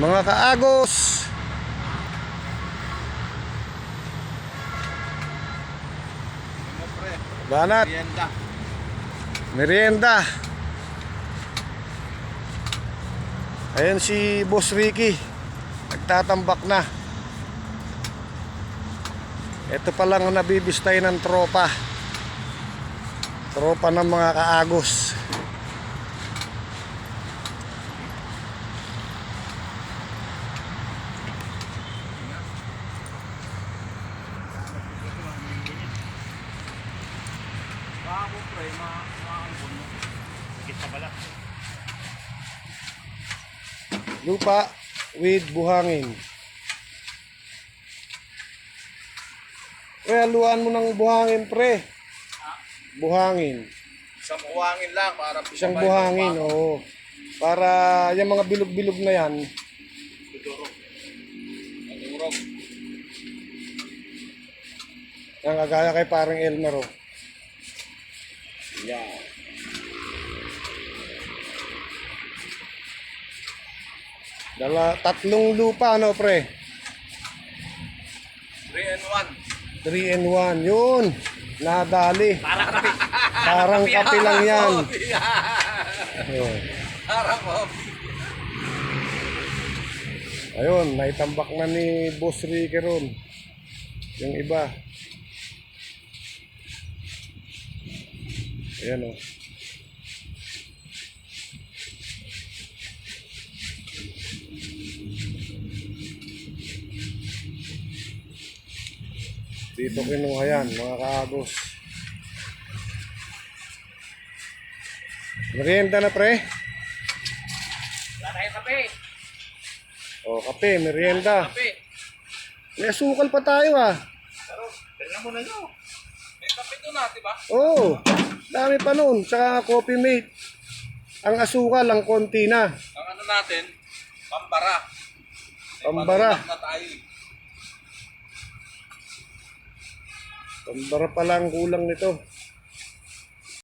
Mga kaagos. Banat. Merienda. Merienda. Ayan si Boss Ricky. Nagtatambak na. Ito pa lang ang nabibistay ng tropa. Tropa ng mga kaagos. Bago pre, ma maambon. Higit pa pala. Lupa with buhangin. Pre, haluan mo ng buhangin, pre. Buhangin. Isang buhangin lang para Isang buhangin, oo. Para yung mga bilog-bilog na yan, Tudurog. Tudurog. Ang agaya kay parang Elmer oh. Yan. Dala, tatlong lupa ano pre? 3 and 3 and 1. Yun. Nadali. Para kape. Parang kape lang yan. 1. Ayun. Parang oh. Ayun, naitambak na ni Boss Ricky ron. Yung iba. Ayan oh. Dito kinuha yan, mga kaagos. Merienda na pre. Wala tayong kape. O, kape, merienda. Kape. May asukal pa tayo ah. Pero, tignan mo na nyo. May kape doon na, di ba? Oo, oh, dami pa nun. Tsaka coffee mate. Ang asukal, ang konti na. Ang ano natin, pambara. May Pambara. patulak na tayo. eh. Pambara pa lang kulang nito.